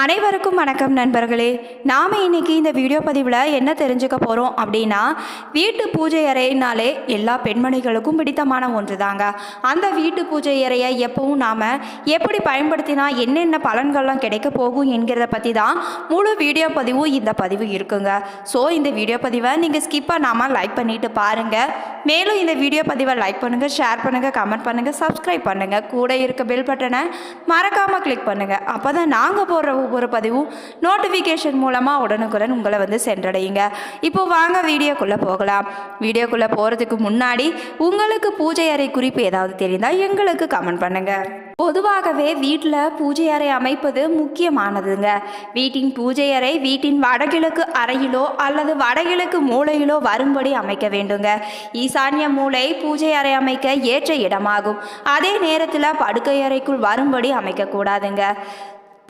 அனைவருக்கும் வணக்கம் நண்பர்களே. நாம் இன்னைக்கு இந்த வீடியோ பதிவில் என்ன தெரிஞ்சுக்க போகிறோம் அப்படின்னா வீட்டு பூஜை அறையினாலே எல்லா பெண்மணிகளுக்கும் பிடித்தமான ஒன்று தாங்க அந்த வீட்டு பூஜை அறையை எப்பவும் நாம் எப்படி பயன்படுத்தினா என்னென்ன பலன்கள்லாம் கிடைக்க போகும் என்கிறத பற்றி தான் முழு வீடியோ பதிவும் இந்த பதிவு இருக்குங்க. ஸோ இந்த வீடியோ பதிவை நீங்கள் ஸ்கிப்பாக நாம் லைக் பண்ணிட்டு பாருங்கள் மேலும் இந்த வீடியோ பதிவை லைக் பண்ணுங்கள் ஷேர் பண்ணுங்கள் கமெண்ட் பண்ணுங்கள் சப்ஸ்கிரைப் பண்ணுங்கள் கூட இருக்க பெல் பட்டனை மறக்காமல் கிளிக் பண்ணுங்கள் அப்போ தான் நாங்கள் போடுற ஒவ்வொரு பதிவும் நோட்டிஃபிகேஷன் மூலமாக உடனுக்குடன் உங்களை வந்து சென்றடையுங்க. இப்போ வாங்க வீடியோக்குள்ளே போகலாம். வீடியோக்குள்ளே போகிறதுக்கு முன்னாடி உங்களுக்கு பூஜை அறை குறிப்பு ஏதாவது தெரிந்தால் எங்களுக்கு கமெண்ட் பண்ணுங்கள் பொதுவாகவே வீட்டில் பூஜை அறை அமைப்பது முக்கியமானதுங்க. வீட்டின் பூஜை அறை வீட்டின் வடகிழக்கு அறையிலோ அல்லது வடகிழக்கு மூலையிலோ வரும்படி அமைக்க வேண்டுங்க. ஈசான்ய மூலை பூஜை அறை அமைக்க ஏற்ற இடமாகும். அதே நேரத்தில் படுக்கை அறைக்குள் வரும்படி அமைக்கக்கூடாதுங்க.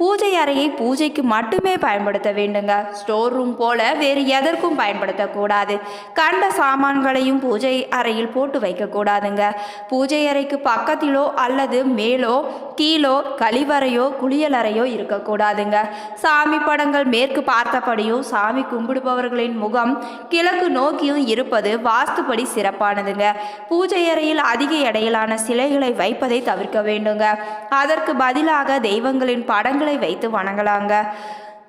பூஜை அறையை பூஜைக்கு மட்டுமே பயன்படுத்த வேண்டுங்க. ஸ்டோர் ரூம் போல வேறு எதற்கும் பயன்படுத்தக்கூடாது. கண்ட சாமான்களையும் பூஜை அறையில் போட்டு வைக்கக்கூடாதுங்க. பூஜை அறைக்கு பக்கத்திலோ அல்லது மேலோ கீழோ கழிவறையோ குளியலறையோ இருக்கக்கூடாதுங்க. சாமி படங்கள் மேற்கு பார்த்தபடியும் சாமி கும்பிடுபவர்களின் முகம் கிழக்கு நோக்கியும் இருப்பது வாஸ்துபடி சிறப்பானதுங்க. பூஜை அறையில் அதிக எடையிலான சிலைகளை வைப்பதை தவிர்க்க வேண்டுங்க. அதற்கு பதிலாக தெய்வங்களின் படங்கள் வைத்து வணங்கலாங்க.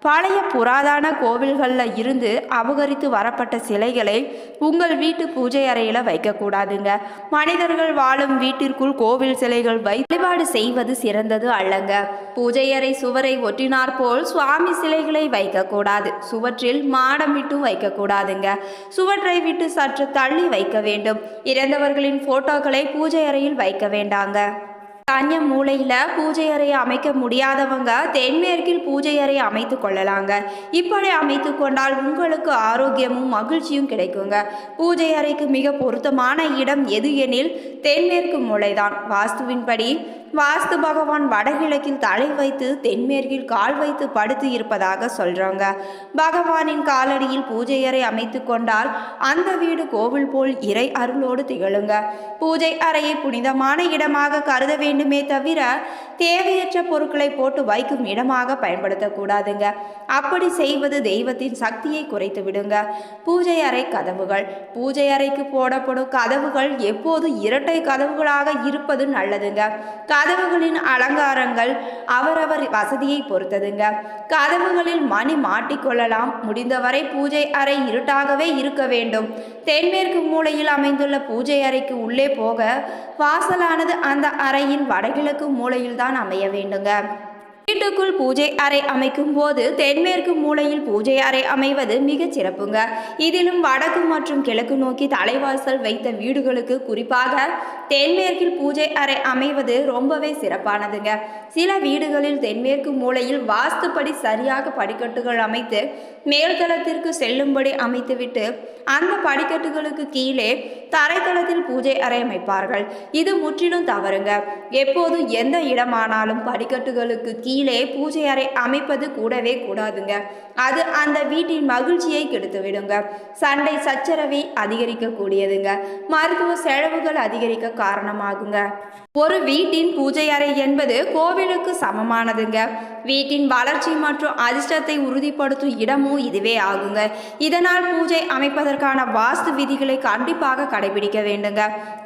பழைய புராதான கோவில்களில் இருந்து அபகரித்து வரப்பட்ட சிலைகளை உங்கள் வீட்டு பூஜை அறையில் வைக்கக்கூடாதுங்க மனிதர்கள் வாழும் வீட்டிற்குள் கோவில் சிலைகள் வை வழிபாடு செய்வது சிறந்தது அல்லங்க. பூஜை அறை சுவரை ஒட்டினார் போல் சுவாமி சிலைகளை வைக்கக்கூடாது சுவற்றில் மாடம் விட்டு வைக்கக்கூடாதுங்க சுவற்றை விட்டு சற்று தள்ளி வைக்க வேண்டும். இறந்தவர்களின் போட்டோக்களை பூஜை அறையில் வைக்க வேண்டாங்க. கன்னிய மூலையில் பூஜை அறையை அமைக்க முடியாதவங்க தென்மேற்கில் பூஜை அறையை அமைத்து கொள்ளலாங்க. இப்படி அமைத்து கொண்டால் உங்களுக்கு ஆரோக்கியமும் மகிழ்ச்சியும் கிடைக்குங்க. பூஜை அறைக்கு மிக பொருத்தமான இடம் எது எனில் தென்மேற்கு மூளைதான் வாஸ்துவின்படி வாஸ்து பகவான் வடகிழக்கில் தலை வைத்து தென்மேற்கில் கால் வைத்து படுத்து இருப்பதாக சொல்றாங்க. பகவானின் காலடியில் பூஜை அறை அமைத்து கொண்டால் அந்த வீடு கோவில் போல் இறை அருளோடு திகழுங்க. பூஜை அறையை புனிதமான இடமாக கருத வேண்டுமே தவிர தேவையற்ற பொருட்களை போட்டு வைக்கும் இடமாக பயன்படுத்தக்கூடாதுங்க. அப்படி செய்வது தெய்வத்தின் சக்தியை குறைத்து விடுங்க. பூஜை அறை கதவுகள். பூஜை அறைக்கு போடப்படும் கதவுகள் எப்போது இரட்டை கதவுகளாக இருப்பது நல்லதுங்க. கதவுகளின் அலங்காரங்கள் அவரவர் வசதியை பொறுத்ததுங்க. கதவுகளில் மணி மாட்டிக்கொள்ளலாம். முடிந்தவரை பூஜை அறை இருட்டாகவே இருக்க வேண்டும். தென்மேற்கு மூலையில் அமைந்துள்ள பூஜை அறைக்கு உள்ளே போக வாசலானது அந்த அறையின் வடகிழக்கு மூலையில் தான் அமைய வேண்டுங்க. வீட்டுக்குள் பூஜை அறை அமைக்கும் போது தென்மேற்கு மூலையில் பூஜை அறை அமைவது மிகச் சிறப்புங்க. இதிலும் வடக்கு மற்றும் கிழக்கு நோக்கி தலைவாசல் வைத்த வீடுகளுக்கு குறிப்பாக தென்மேற்கில் பூஜை அறை அமைவது ரொம்பவே சிறப்பானதுங்க. சில வீடுகளில் தென்மேற்கு மூலையில் வாஸ்துப்படி சரியாக படிக்கட்டுகள் அமைத்து மேல்தளத்திற்கு செல்லும்படி அமைத்துவிட்டு அந்த படிக்கட்டுகளுக்கு கீழே தரைத்தளத்தில் பூஜை அறை அமைப்பார்கள். இது முற்றிலும் தவறுங்க. எப்போதும் எந்த இடமானாலும் படிக்கட்டுகளுக்கு கீழே பூஜை அறை அமைப்பது கூடவே கூடாதுங்க. அது அந்த வீட்டின் மகிழ்ச்சியை கெடுத்து விடுங்க சண்டை சச்சரவை அதிகரிக்கக்கூடியதுங்க. மருத்துவ செலவுகள் அதிகரிக்க காரணமாகுங்க. ஒரு வீட்டின் பூஜை அறை என்பது கோவிலுக்கு சமமானதுங்க. வீட்டின் வளர்ச்சி மற்றும் அதிர்ஷ்டத்தை உறுதிப்படுத்தும் இடமும் இதுவே ஆகுங்க. இதனால் பூஜை அமைப்பதற்கான வாஸ்து விதிகளை கண்டிப்பாக கடைபிடிக்க வேண்டுங்க.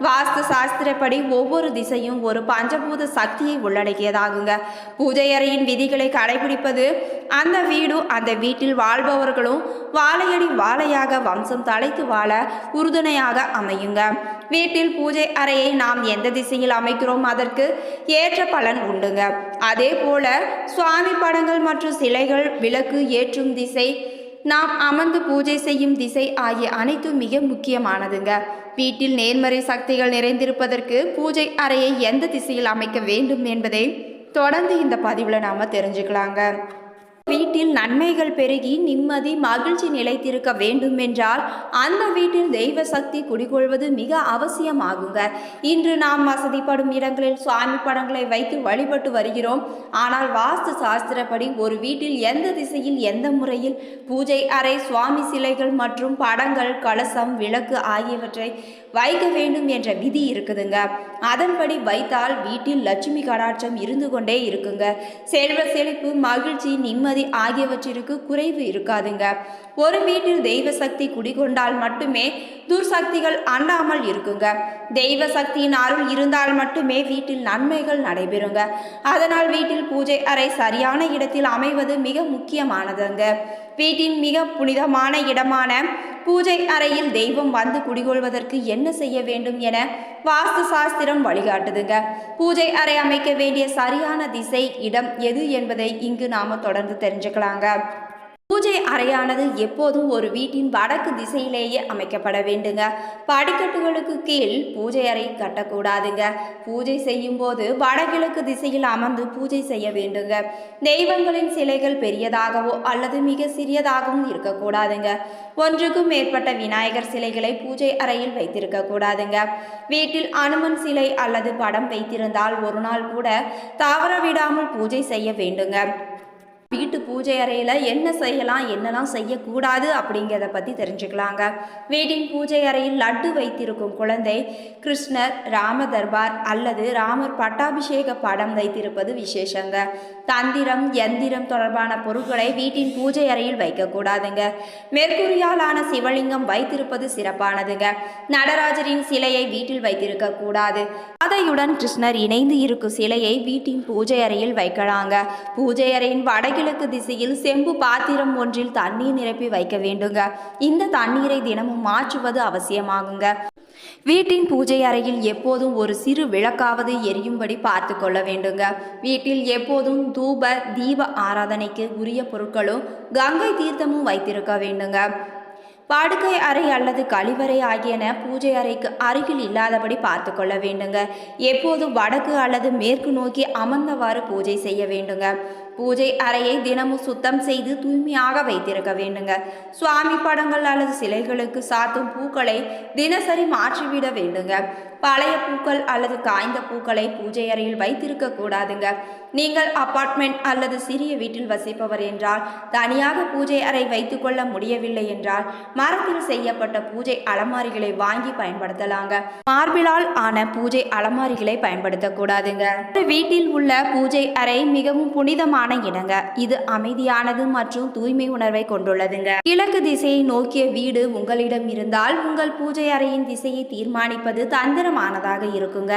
வாஸ்து சாஸ்திரப்படி ஒவ்வொரு திசையும் ஒரு பஞ்சபூத சக்தியை உள்ளடக்கியதாகுங்க. பூஜை அறையின் விதிகளை கடைபிடிப்பது அந்த வீடும் அந்த வீட்டில் வாழ்பவர்களும் வாழையடி வாழையாக வம்சம் தலைத்து வாழ உறுதுணையாக அமையுங்க. வீட்டில் பூஜை அறையை நாம் எந்த திசையில் அமைக்கிறோம் அதற்கு ஏற்ற பலன் உண்டுங்க. அதே போல சுவாமி படங்கள் மற்றும் சிலைகள் விளக்கு ஏற்றும் திசை நாம் அமர்ந்து பூஜை செய்யும் திசை ஆகிய அனைத்தும் மிக முக்கியமானதுங்க. வீட்டில் நேர்மறை சக்திகள் நிறைந்திருப்பதற்கு பூஜை அறையை எந்த திசையில் அமைக்க வேண்டும் என்பதை தொடர்ந்து இந்த பதிவில் நாம் தெரிஞ்சுக்கலாங்க. வீட்டில் நன்மைகள் பெருகி நிம்மதி மகிழ்ச்சி நிலைத்திருக்க வேண்டும் என்றால் அந்த வீட்டில் தெய்வ சக்தி குடிகொள்வது மிக அவசியமாகுங்க. இன்று நாம் வசதிப்படும் இடங்களில் சுவாமி படங்களை வைத்து வழிபட்டு வருகிறோம். ஆனால் வாஸ்து சாஸ்திரப்படி ஒரு வீட்டில் எந்த திசையில் எந்த முறையில் பூஜை அறை சுவாமி சிலைகள் மற்றும் படங்கள் கலசம் விளக்கு ஆகியவற்றை வைக்க வேண்டும் என்ற விதி இருக்குதுங்க. அதன்படி வைத்தால் வீட்டில் லட்சுமி கடாட்சம் இருந்து கொண்டே இருக்குங்க. செல்வ செழிப்பு மகிழ்ச்சி நிம்மதி ஆகியவற்றிற்கு குறைவு இருக்காதுங்க. ஒரு வீட்டில் தெய்வ சக்தி குடிகொண்டால் மட்டுமே துர்சக்திகள் அண்டாமல் இருக்குங்க. தெய்வ சக்தியின் அருள் இருந்தால் மட்டுமே வீட்டில் நன்மைகள் நடைபெறுங்க. அதனால் வீட்டில் பூஜை அறை சரியான இடத்தில் அமைவது மிக முக்கியமானதுங்க. வீட்டின் மிக புனிதமான இடமான பூஜை அறையில் தெய்வம் வந்து குடிகொள்வதற்கு என்ன செய்ய வேண்டும் என வாஸ்து சாஸ்திரம் வழிகாட்டுதுங்க. பூஜை அறை அமைக்க வேண்டிய சரியான திசை இடம் எது என்பதை இங்கு நாம தொடர்ந்து தெரிஞ்சுக்கலாங்க. பூஜை அறையானது எப்போதும் ஒரு வீட்டின் வடக்கு திசையிலேயே அமைக்கப்பட வேண்டுங்க. படிக்கட்டுகளுக்கு கீழ் பூஜை அறை கட்டக்கூடாதுங்க. பூஜை செய்யும் போது வடகிழக்கு திசையில் அமர்ந்து பூஜை செய்ய வேண்டுங்க. தெய்வங்களின் சிலைகள் பெரியதாகவோ அல்லது மிக சிறியதாகவும் இருக்கக்கூடாதுங்க. ஒன்றுக்கும் மேற்பட்ட விநாயகர் சிலைகளை பூஜை அறையில் வைத்திருக்க கூடாதுங்க வீட்டில் அனுமன் சிலை அல்லது படம் வைத்திருந்தால் ஒரு நாள் கூட தவற விடாமல் பூஜை செய்ய வேண்டுங்க. வீட்டு பூஜை அறையில் என்ன செய்யலாம் என்னெல்லாம் செய்யக்கூடாது அப்படிங்கிறத பற்றி தெரிஞ்சுக்கலாங்க. வீட்டின் பூஜை அறையில் லட்டு வைத்திருக்கும் குழந்தை கிருஷ்ணர் ராம தர்பார் அல்லது ராமர் பட்டாபிஷேக படம் வைத்திருப்பது விசேஷங்க. தந்திரம் எந்திரம் தொடர்பான பொருட்களை வீட்டின் பூஜை அறையில் வைக்கக்கூடாதுங்க. மேற்கூறியாலான சிவலிங்கம் வைத்திருப்பது சிறப்பானதுங்க. நடராஜரின் சிலையை வீட்டில் வைத்திருக்க கூடாது அதையுடன் கிருஷ்ணர் இணைந்து இருக்கும் சிலையை வீட்டின் பூஜை அறையில் வைக்கலாங்க. பூஜை அறையின் வடகிழக்கு திசையில் செம்பு பாத்திரம் ஒன்றில் தண்ணீர் நிரப்பி வைக்க வேண்டுங்க. இந்த தண்ணீரை தினமும் மாற்றுவது அவசியமாகுங்க. வீட்டின் பூஜை அறையில் எப்போதும் ஒரு சிறு விளக்காவது எரியும்படி பார்த்து கொள்ள வேண்டுங்க. வீட்டில் எப்போதும் தூப தீப ஆராதனைக்கு உரிய பொருட்களும் கங்கை தீர்த்தமும் வைத்திருக்க வேண்டுங்க. படுக்கை அறை அல்லது கழிவறை ஆகியன பூஜை அறைக்கு அருகில் இல்லாதபடி பார்த்து கொள்ள வேண்டுங்க. எப்போதும் வடக்கு அல்லது மேற்கு நோக்கி அமர்ந்தவாறு பூஜை செய்ய வேண்டுங்க. பூஜை அறையை தினமும் சுத்தம் செய்து தூய்மையாக வைத்திருக்க வேண்டுங்க. சுவாமி படங்கள் அல்லது சிலைகளுக்கு சாத்தும் பூக்களை தினசரி மாற்றிவிட வேண்டுங்க. பழைய பூக்கள் அல்லது காய்ந்த பூக்களை பூஜை அறையில் வைத்திருக்க கூடாதுங்க. நீங்கள் அப்பார்ட்மெண்ட் அல்லது சிறிய வீட்டில் வசிப்பவர் என்றால் தனியாக பூஜை அறை வைத்துக்கொள்ள முடியவில்லை என்றால் மரத்தில் செய்யப்பட்ட பூஜை அலமாரிகளை வாங்கி பயன்படுத்தலாங்க. மார்பிளால் ஆன பூஜை அலமாரிகளை பயன்படுத்தக்கூடாதுங்க. வீட்டில் உள்ள பூஜை அறை மிகவும் புனிதமான இடங்க இது அமைதியானது மற்றும் தூய்மை உணர்வை கொண்டுள்ளதுங்க. கிழக்கு திசையை நோக்கிய வீடு உங்களிடம் இருந்தால் உங்கள் பூஜை அறையின் திசையை தீர்மானிப்பது தந்திரமானதாக இருக்குங்க.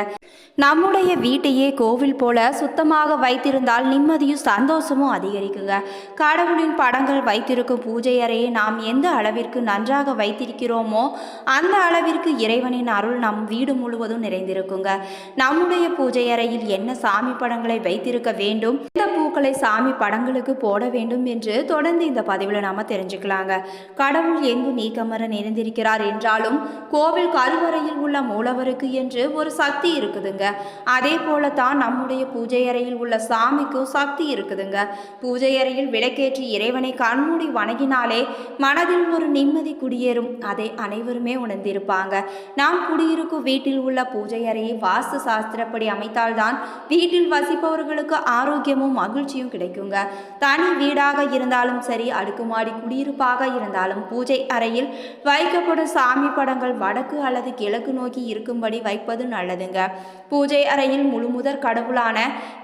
நம்முடைய வீட்டையே கோவில் போல சுத்தமாக வைத்திருந்தால் நிம்மதியும் சந்தோஷமும் அதிகரிக்குங்க. கடவுளின் படங்கள் வைத்திருக்கும் பூஜை அறையை நாம் எந்த அளவிற்கு நன்றாக வைத்திருக்கிறோமோ அந்த அளவிற்கு இறைவனின் அருள் நம் வீடு முழுவதும் நிறைந்திருக்குங்க. நம்முடைய பூஜை அறையில் என்ன சாமி படங்களை வைத்திருக்க வேண்டும்? எந்த பூக்களை சாமி படங்களுக்கு போட வேண்டும் என்று தொடர்ந்து இந்த பதிவில் நாம தெரிஞ்சுக்கலாங்க. கடவுள் எங்கு நீக்கமர நிறைந்திருக்கிறார் என்றாலும் கோவில் கருவறையில் உள்ள மூலவருக்கு என்று ஒரு சக்தி இருக்குதுங்க. அதே போல தான் நம்முடைய பூஜை அறையில் உள்ள சாமிக்கும் சக்தி இருக்குதுங்க. பூஜை அறையில் விளக்கேற்றி இறைவனை கண்மூடி வணங்கினாலே மனதில் ஒரு நிம்மதி குடியேறும். அதை அனைவருமே உணர்ந்திருப்பாங்க. நாம் குடியிருக்கும் வீட்டில் உள்ள பூஜை அறையை வாஸ்து சாஸ்திரப்படி அமைத்தால்தான் வீட்டில் வசிப்பவர்களுக்கு ஆரோக்கியமும் மகிழ்ச்சி மகிழ்ச்சியும் கிடைக்குங்க. தனி வீடாக இருந்தாலும் சரி அடுக்குமாடி குடியிருப்பாக இருந்தாலும் பூஜை அறையில் வைக்கப்படும் சாமி படங்கள் வடக்கு அல்லது கிழக்கு நோக்கி இருக்கும்படி வைப்பது நல்லதுங்க. பூஜை அறையில் முழுமுதற் கடவுளான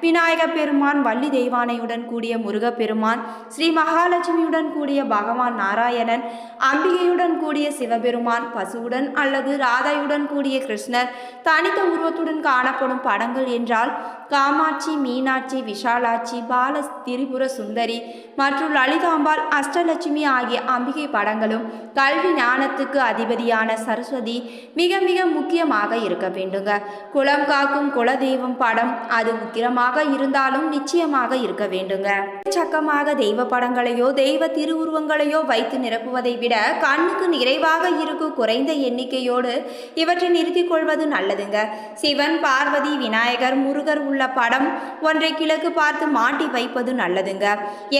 விநாயக பெருமான் வள்ளி தெய்வானையுடன் கூடிய முருகப்பெருமான் ஸ்ரீ மகாலட்சுமியுடன் கூடிய பகவான் நாராயணன் அம்பிகையுடன் கூடிய சிவபெருமான் பசுவுடன் அல்லது ராதையுடன் கூடிய கிருஷ்ணர் தனித்த உருவத்துடன் காணப்படும் படங்கள் என்றால் காமாட்சி மீனாட்சி விஷாலாட்சி பால திரிபுர சுந்தரி மற்றும் லலிதாம்பாள் அஷ்டலட்சுமி ஆகிய அம்பிகை படங்களும் கல்வி ஞானத்துக்கு அதிபதியான சரஸ்வதி மிக மிக முக்கியமாக இருக்க வேண்டுங்க. குலம் காக்கும் குலதெய்வம் படம் அது உக்கிரமாக இருந்தாலும் நிச்சயமாக இருக்க வேண்டுங்க. சக்கமாக தெய்வ படங்களையோ தெய்வ திருவுருவங்களையோ வைத்து நிரப்புவதை விட கண்ணுக்கு நிறைவாக இருக்கும் குறைந்த எண்ணிக்கையோடு இவற்றை நிறுத்திக் கொள்வது நல்லதுங்க. சிவன் பார்வதி விநாயகர் முருகர் உள்ள படம் ஒன்றை கிழக்கு பார்த்து மாட்டி வைப்பது நல்லதுங்க.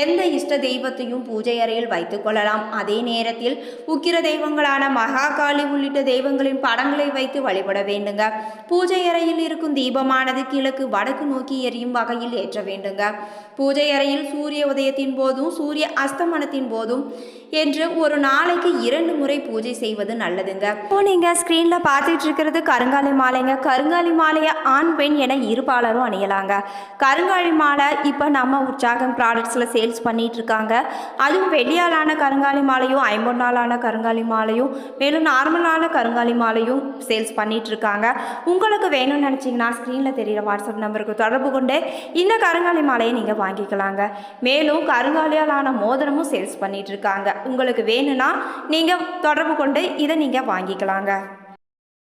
எந்த இஷ்ட தெய்வத்தையும் பூஜை அறையில் வைத்துக் கொள்ளலாம். அதே நேரத்தில் உக்கிர தெய்வங்களான மகாகாளி உள்ளிட்ட தெய்வங்களின் படங்களை வைத்து வழிபட வேண்டுங்க. பூஜை அறையில் இருக்கும் தீபமானது கிழக்கு வடக்கு நோக்கி எரியும் வகையில் ஏற்ற வேண்டுங்க. பூஜை அறையில் சூரிய உதயத்தின் போதும் சூரிய அஸ்தமனத்தின் போதும் என்று ஒரு நாளைக்கு இரண்டு முறை பூஜை செய்வது நல்லதுங்க. இப்போ நீங்கள் ஸ்க்ரீனில் பார்த்துட்டு இருக்கிறது கருங்காலி மாலைங்க. கருங்காலி மாலையை ஆண் பெண் என இருபாலரும் அணியலாங்க. கருங்காலி மாலை இப்போ நம்ம உற்சாகம் ப்ராடக்ட்ஸில் சேல்ஸ் பண்ணிகிட்ருக்காங்க அதுவும் வெள்ளியாலான கருங்காலி மாலையும் ஐம்பது நாளான கருங்காலி மாலையும் மேலும் நார்மலான கருங்காலி மாலையும் சேல்ஸ் பண்ணிகிட்ருக்காங்க உங்களுக்கு வேணும்னு நினச்சிங்கன்னா ஸ்க்ரீனில் தெரிகிற வாட்ஸ்அப் நம்பருக்கு தொடர்பு கொண்டு இந்த கருங்காலி மாலையை நீங்கள் வாங்கிக்கலாங்க. மேலும் கருங்காலியாலான மோதிரமும் சேல்ஸ் பண்ணிகிட்ருக்காங்க உங்களுக்கு வேணும்னா நீங்கள் தொடர்பு கொண்டு இதை நீங்கள் வாங்கிக்கலாங்க.